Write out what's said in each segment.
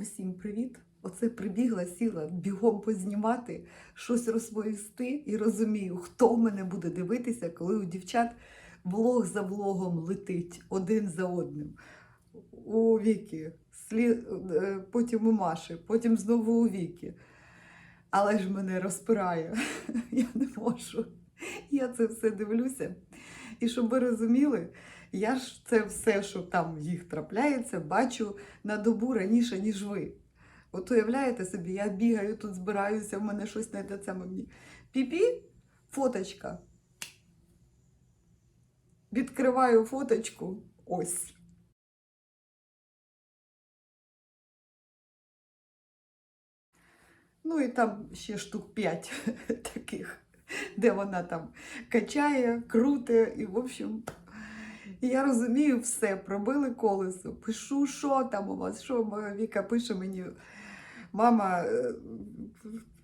Усім привіт! Оце прибігла, сіла бігом познімати, щось розповісти і розумію, хто мене буде дивитися, коли у дівчат влог за влогом летить один за одним. У Віки, слі... е, потім у Маші, потім знову у Віки. Але ж мене розпирає. Я не можу. Я це все дивлюся. І щоб ви розуміли, я ж це все, що там їх трапляється, бачу на добу раніше, ніж ви. От уявляєте собі, я бігаю тут, збираюся, в мене щось не те саме мені. Піпі, фоточка. Відкриваю фоточку. Ось. Ну і там ще штук п'ять таких, де вона там качає, круте, і, в общем, я розумію все, пробили колесо. Пишу, що там у вас, що Віка пише мені. Мама, е,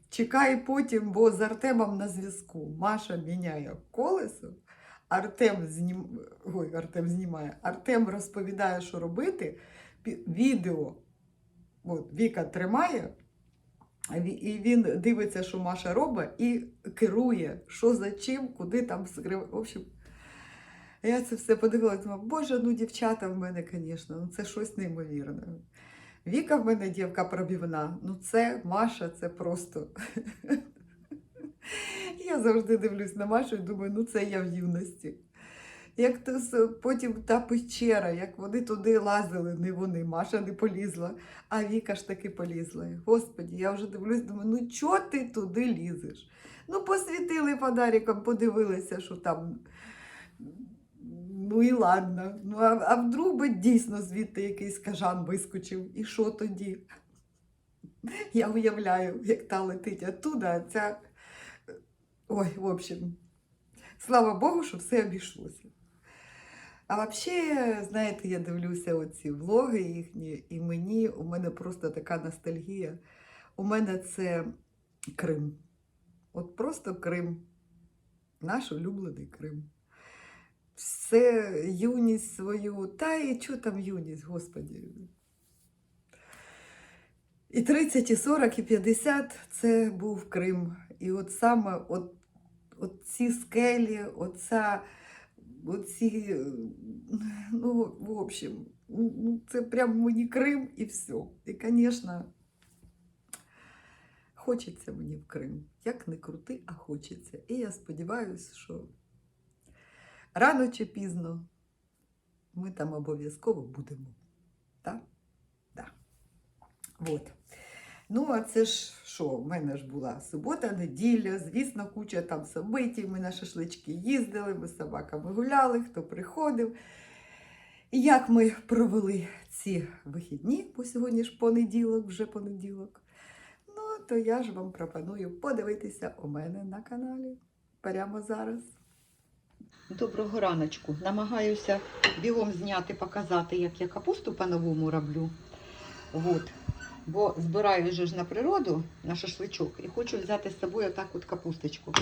чекай потім, бо з Артемом на зв'язку. Маша міняє колесо, Артем, знім... Ой, Артем знімає, Артем розповідає, що робити. Відео от, Віка тримає, і він дивиться, що Маша робить, і керує, що за чим, куди там. В общем, я це все подивилася, думаю, боже, ну дівчата в мене, звісно, ну це щось неймовірне. Віка в мене дівка пробівна. Ну це Маша, це просто. Я завжди дивлюсь на Машу і думаю, ну це я в юності. Як то потім та печера, як вони туди лазили, не вони, Маша не полізла, а Віка ж таки полізла. Господі, я вже дивлюсь, думаю, ну чого ти туди лізеш? Ну, посвітили фонариком, подивилися, що там. Ну і ладно. Ну, а, а вдруг би дійсно звідти якийсь кажан вискочив. І що тоді? Я уявляю, як та летить оттуда, а ця. Ой, в общем, слава Богу, що все обійшлося. А взагалі, знаєте, я дивлюся оці влоги їхні, і мені у мене просто така ностальгія. У мене це Крим. От просто Крим. Наш улюблений Крим все юність свою, та і що там юність, господі. І 30, і 40, і 50 це був Крим. І от саме от, от ці скелі, оця, оці, ну, в общем, ну, це прям мені Крим і все. І, звісно, хочеться мені в Крим. Як не крути, а хочеться. І я сподіваюся, що рано чи пізно ми там обов'язково будемо. Так? Да. Вот. Ну, а це ж що, в мене ж була субота, неділя, звісно, куча там собитій. Ми на шашлички їздили, ми з собаками гуляли, хто приходив. І як ми провели ці вихідні, бо сьогодні ж понеділок, вже понеділок. Ну, то я ж вам пропоную подивитися у мене на каналі прямо зараз. Доброго раночку. Намагаюся бігом зняти, показати, як я капусту по-новому роблю. От. Бо збираю вже ж на природу, на шашличок, і хочу взяти з собою отак от капусточку.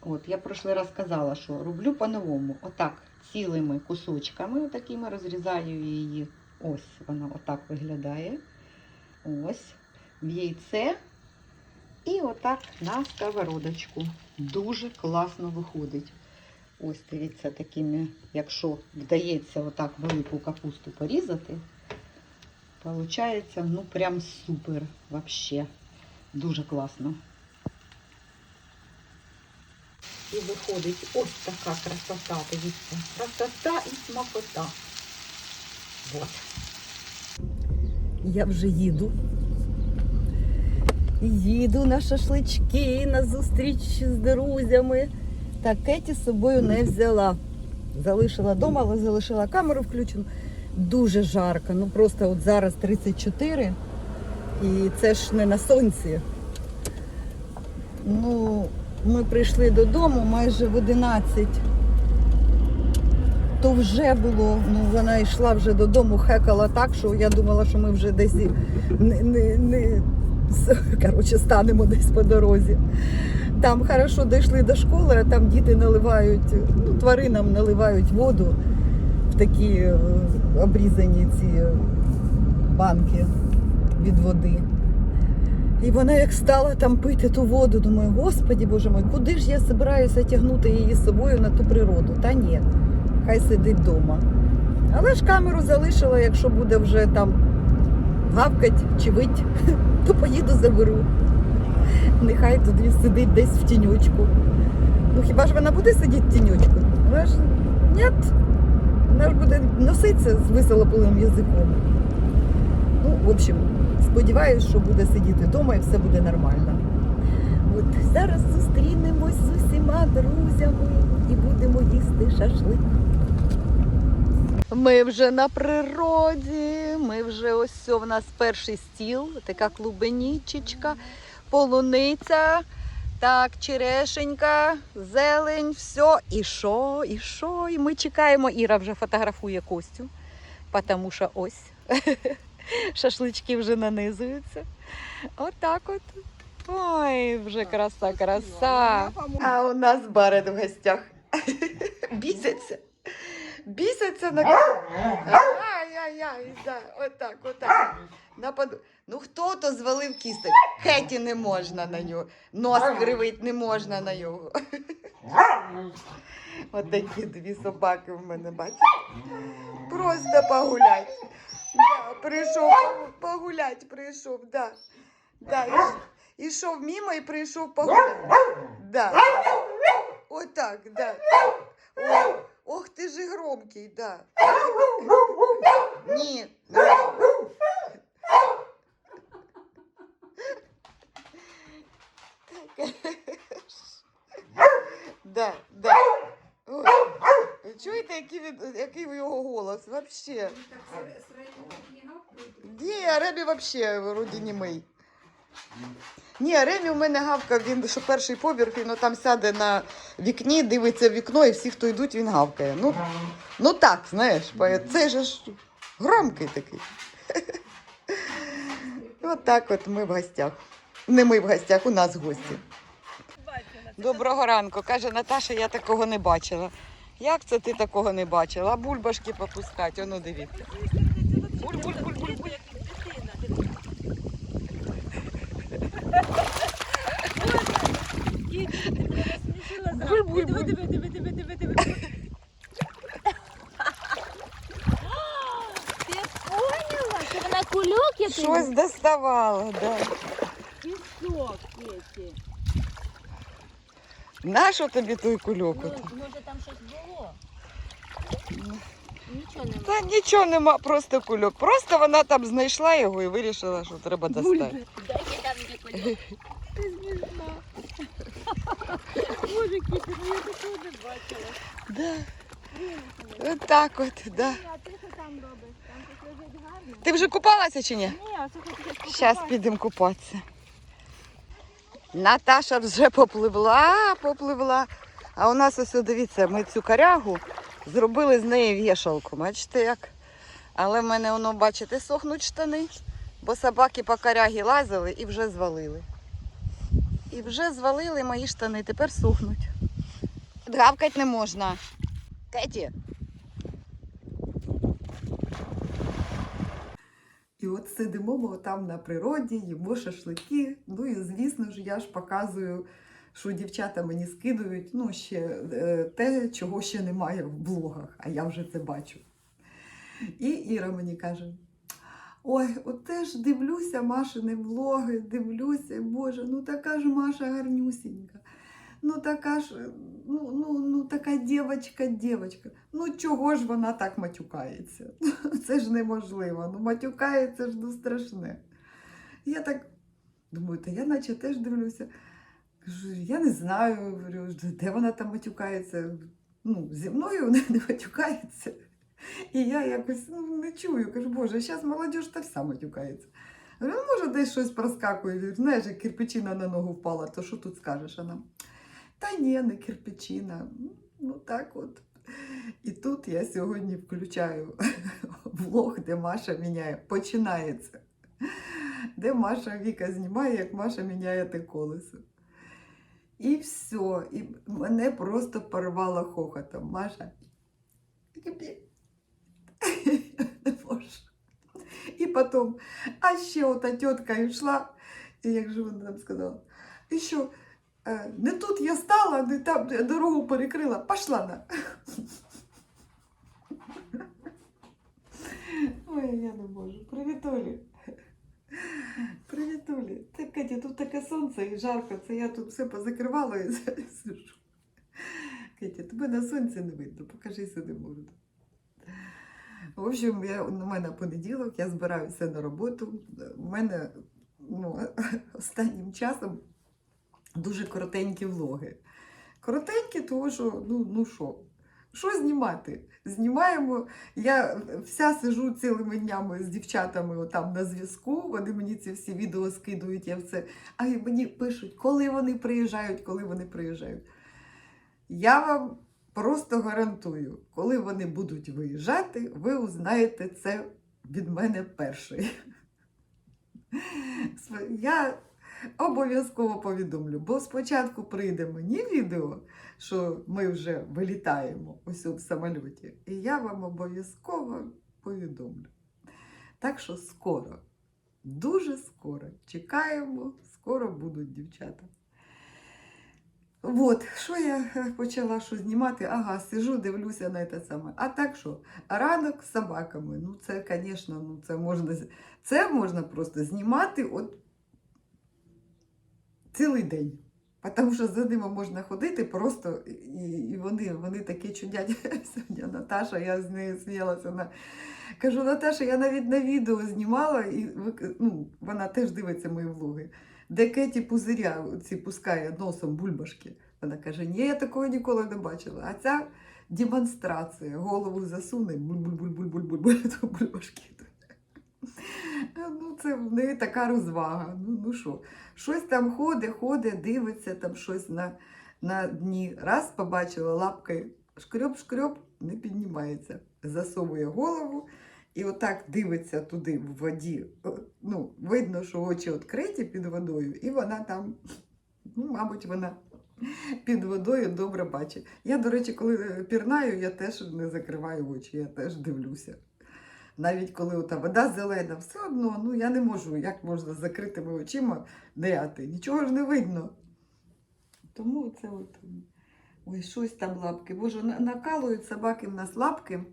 От, я прошлий раз казала, що роблю по-новому. Отак, цілими кусочками, отакими розрізаю її. Ось вона отак виглядає. Ось. В яйце. І отак на сковородочку. Дуже класно виходить. Ось дивіться, такими, якщо вдається отак велику капусту порізати, получається, ну прям супер вообще. Дуже класно. І виходить ось така красота, дивіться. Красота і смакота. Вот. Я вже їду. Їду на шашлички, на зустріч з друзями. Та Кеті з собою не взяла. Залишила вдома, але залишила камеру включену. Дуже жарко. Ну просто от зараз 34. І це ж не на сонці. Ну, ми прийшли додому майже в 11. То вже було, ну вона йшла вже додому, хекала так, що я думала, що ми вже десь не, не, не коротше, станемо десь по дорозі. Там хорошо дійшли до школи, а там діти наливають, ну, тваринам наливають воду в такі е, обрізані ці банки. від води. І вона як стала там пити ту воду, думаю, господі боже мой, куди ж я збираюся тягнути її з собою на ту природу? Та ні, хай сидить вдома. Але ж камеру залишила, якщо буде вже там гавкать чи вить, то поїду заберу. Нехай туди сидить десь в тіньочку. Ну хіба ж вона буде сидіти в тіньочку? Вона ж ні. Вона ж буде носитися з висолопилим язиком. Ну, в общем, сподіваюсь, що буде сидіти вдома і все буде нормально. От зараз зустрінемось з усіма друзями і будемо їсти шашлик. Ми вже на природі, ми вже ось в нас перший стіл, така клубенічечка, полуниця, так, черешенька, зелень, все. І що, і що? І ми чекаємо. Іра вже фотографує Костю, тому що ось шашлички вже нанизуються. Отак от. Ой, вже краса, краса. А у нас барет в гостях. Бісяться. Бісяться на Ай-яй-яй, да, отак, отак. Нападу. Ну хто то звалив кісток? Хеті не можна на нього. Нос кривить не можна на нього. Отакі дві собаки в мене, бачите? Просто погулять. Да, прийшов погулять, прийшов, да. Да, ішов мимо і прийшов погулять. Да. Отак, да. О, ох ти ж громкий, да. Ні. Да, да. Ой. Чуєте, який, він, який в його голос? Вообще. Ні, а Ремі вообще вроді німий. Ні, Ремі у мене гавкав, він що перший поверх, він там сяде на вікні, дивиться в вікно, і всі, хто йдуть, він гавкає. Ну, ну так, знаєш, це ж громкий такий. От так от ми в гостях. Не ми в гостях, у нас гості. Доброго ранку. Каже Наташа, я такого не бачила. Як це ти такого не бачила? А бульбашки попускати, оно дивіться. Буль, буль, буль, буль, буль. Буль-буль-буль. Диви, диви, диви, диви, диви, диви. Ти поняла? Це вона кульок який? Щось доставала, да. Пісок, Кеті. Нащо тобі той кульок? Ну, може там щось було? Нічого нема. Та нічого нема, просто кульок. Просто вона там знайшла його і вирішила, що треба достати. Дайте там де кульок. Ти смішна. Боже, ну я такого не бачила. Да. От так от, да. А ти що там робиш? Там щось лежить гарно? Ти вже купалася чи ні? Ні, а це хочу Зараз підемо купатися. Наташа вже попливла, попливла. А у нас ось, дивіться, ми цю корягу зробили з неї вішалку. Бачите як? Але в мене воно, бачите, сохнуть штани, бо собаки по корягі лазили і вже звалили. І вже звалили мої штани, тепер сохнуть. Гавкать не можна. Кеті. І от сидимо ми там на природі, їмо шашлики. Ну і звісно ж, я ж показую, що дівчата мені скидують ну, ще е, те, чого ще немає в блогах, а я вже це бачу. І Іра мені каже: Ой, от теж дивлюся Машини влоги, дивлюся, Боже, ну така ж Маша гарнюсінька. Ну така ж, ну, ну, ну така дівочка, дівочка. Ну чого ж вона так матюкається? Це ж неможливо. Ну матюкається ж ну страшне. Я так думаю, та я наче теж дивлюся. Кажу, я не знаю, говорю, де вона там матюкається. Ну, зі мною не, не матюкається. І я якось ну, не чую. Кажу, боже, зараз молодь та вся матюкається. Говорю, ну, може, десь щось проскакує. Знаєш, як кирпичина на ногу впала, то що тут скажеш? Вона? Та ні, не кирпичина. Ну так от. І тут я сьогодні включаю влог, де Маша міняє. Починається. Де Маша Віка знімає, як Маша міняє те колесо. І все. І мене просто порвало хохотом. Маша. І потім, а ще ота тітка йшла, і як же вона нам сказала, і що, не тут я стала, не там я дорогу перекрила, пішла на. Ой, я не можу. Привіт, Олі. Привіт, Олі. Це Катя, тут таке сонце і жарко, це я тут все позакривала і сижу. Катя, тебе на сонці не видно, покажи сюди морду. В общем, я, у мене понеділок, я збираюся на роботу. У мене ну, останнім часом дуже коротенькі влоги. Коротенькі, тому що, ну, ну що, що знімати? Знімаємо. Я вся сижу цілими днями з дівчатами отам на зв'язку. Вони мені ці всі відео скидують, я все. А мені пишуть, коли вони приїжджають, коли вони приїжджають. Я вам просто гарантую, коли вони будуть виїжджати, ви узнаєте це від мене перший. Я обов'язково повідомлю, бо спочатку прийде мені відео, що ми вже вилітаємо ось в самольоті, і я вам обов'язково повідомлю. Так що скоро, дуже скоро чекаємо, скоро будуть дівчата. От, що я почала що знімати? Ага, сижу, дивлюся на те саме. А так що, ранок з собаками. Ну, це, звісно, ну, це можна, це можна просто знімати от цілий день. Тому що за ними можна ходити просто, і, і вони, вони такі чудять. Сьогодні Наташа, я з нею сміялася. Вона... Кажу, Наташа, я навіть на відео знімала, і ну, вона теж дивиться мої влоги, де Кеті пузиря ці пускає носом бульбашки. Вона каже, ні, я такого ніколи не бачила. А ця демонстрація, голову засуне, буль-буль-буль-буль-буль-буль, то бульбашки. Ну, це в неї така розвага. Ну, ну що, щось там ходить, ходить, дивиться там щось на, на дні. Раз побачила лапкою шкрьоп-шкрьоп, не піднімається. Засовує голову і отак дивиться туди в воді. Ну, видно, що очі відкриті під водою, і вона там, ну, мабуть, вона під водою добре бачить. Я, до речі, коли е, пірнаю, я теж не закриваю очі, я теж дивлюся. Навіть коли та вода зелена, все одно, ну я не можу, як можна з закритими очима ниряти. Нічого ж не видно. Тому це от. Ой, щось там лапки. Боже, на- накалують собаки в нас лапки,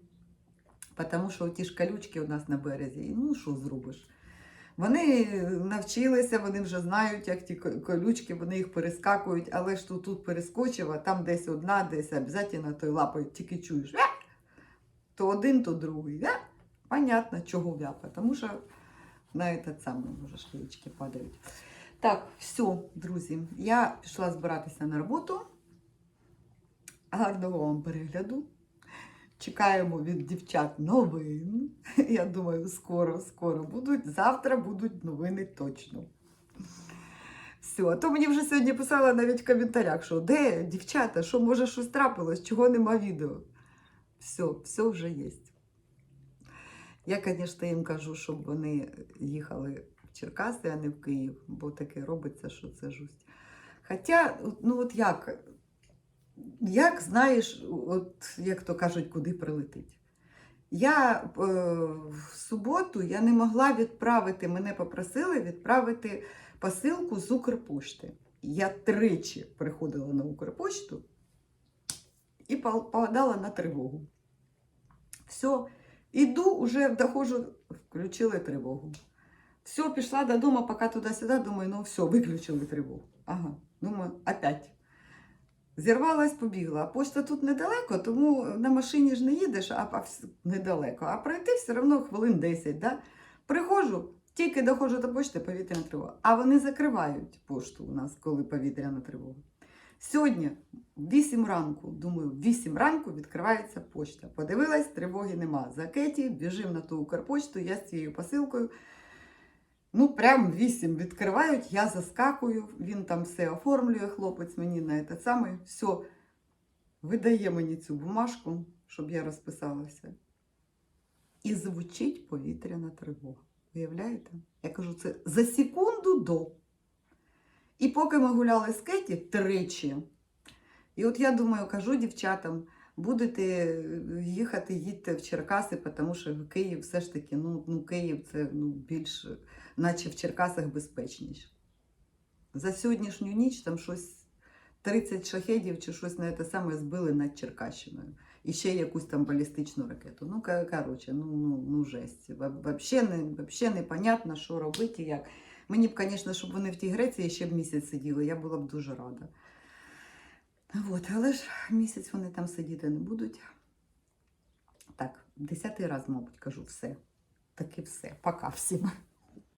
тому що ті ж колючки у нас на березі. І ну що зробиш? Вони навчилися, вони вже знають, як ті колючки, вони їх перескакують, але ж тут, тут перескочив, а там десь одна, десь обов'язково той лапою тільки чуєш. То один, то другий. Понятно, чого вяпа, тому що на этот самий, може, шлички падають. Так, все, друзі, я пішла збиратися на роботу. Гарного вам перегляду. Чекаємо від дівчат новин. Я думаю, скоро, скоро будуть. Завтра будуть новини точно. Все, а то мені вже сьогодні писала навіть в коментарях, що де дівчата, що може щось трапилось, чого нема відео. Все, все вже є. Я, звісно, їм кажу, щоб вони їхали в Черкаси, а не в Київ, бо таке робиться, що це жусть. Хоча, ну от як, як знаєш, от як то кажуть, куди прилетить? Я е, в суботу я не могла відправити, мене попросили відправити посилку з Укрпошти. Я тричі приходила на Укрпошту і попадала на тривогу. Все, іду, уже доходжу, включили тривогу. Все, пішла додому, поки туди-сюди, думаю, ну все, виключили тривогу. Ага, думаю, опять. Зірвалась, побігла. А почта тут недалеко, тому на машині ж не їдеш, а а недалеко. А пройти все одно хвилин 10. Да? Приходжу, тільки доходжу до почти повітряна тривога. А вони закривають пошту у нас, коли повітряна тривога. Сьогодні, в 8 ранку, думаю, в 8 ранку відкривається почта. Подивилась, тривоги нема. За Кеті, біжим на ту Укрпочту, я з цією посилкою. Ну, прям вісім відкривають, я заскакую, він там все оформлює, хлопець мені на те саме. Все, видає мені цю бумажку, щоб я розписалася. І звучить повітряна тривога. Уявляєте? Я кажу, це за секунду до. І поки ми гуляли з Кеті тричі. І от я думаю, кажу дівчатам, Будете їхати, їдьте в Черкаси, тому що в Київ все ж таки, ну, ну Київ це ну, більш, наче в Черкасах безпечніше. За сьогоднішню ніч там щось 30 шахедів чи щось на те саме збили над Черкащиною. І ще якусь там балістичну ракету. Ну, коротше, ну, ну, ну жесть. Вообще непонятно, що робити як. Мені б, звісно, щоб вони в тій Греції ще б місяць сиділи, я була б дуже рада. От, але ж місяць вони там сидіти не будуть. Так, десятий раз, мабуть, кажу все. Таки все. Пока всім.